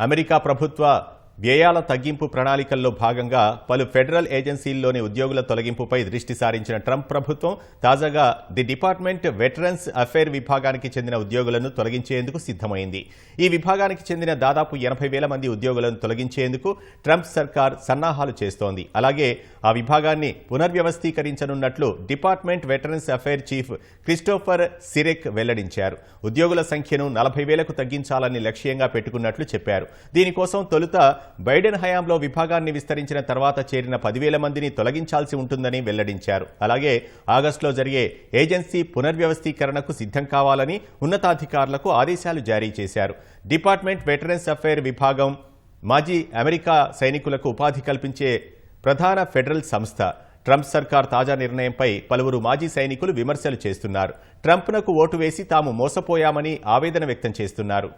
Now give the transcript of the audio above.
America ప్రభుత్వ వ్యయాల తగ్గింపు ప్రణాళికల్లో భాగంగా పలు ఫెడరల్ ఏజెన్సీల్లోని ఉద్యోగుల తొలగింపుపై దృష్టి సారించిన ట్రంప్ ప్రభుత్వం తాజాగా ది డిపార్ట్మెంట్ వెటరన్స్ అఫైర్ విభాగానికి చెందిన ఉద్యోగులను తొలగించేందుకు సిద్ధమైంది. ఈ విభాగానికి చెందిన దాదాపు ఎనభై వేల మంది ఉద్యోగులను తొలగించేందుకు ట్రంప్ సర్కార్ సన్నాహాలు చేస్తోంది. అలాగే ఆ విభాగాన్ని పునర్వ్యవస్థీకరించనున్నట్లు department veterans affair chief Christopher Syrek వెల్లడించారు. ఉద్యోగుల సంఖ్యను నలభై వేలకు తగ్గించాలని లక్ష్యంగా పెట్టుకున్నట్లు చెప్పారు. దీనికోసం తొలుత బైడెన్ హయాంలో విభాగాన్ని విస్తరించిన తర్వాత చేరిన పదివేల మందిని తొలగించాల్సి ఉంటుందని వెల్లడించారు. అలాగే ఆగస్టులో జరిగే ఏజెన్సీ పునర్వ్యవస్థీకరణకు సిద్ధం కావాలని ఉన్నతాధికారులకు ఆదేశాలు జారీ చేశారు. డిపార్ట్మెంట్ వెటరన్స్ అఫైర్ విభాగం మాజీ అమెరికా సైనికులకు ఉపాధి కల్పించే ప్రధాన ఫెడరల్ సంస్థ. ట్రంప్ సర్కార్ తాజా నిర్ణయంపై పలువురు మాజీ సైనికులు విమర్శలు చేస్తున్నారు. ట్రంప్నకు ఓటు వేసి తాము మోసపోయామని ఆవేదన వ్యక్తం చేస్తున్నారు.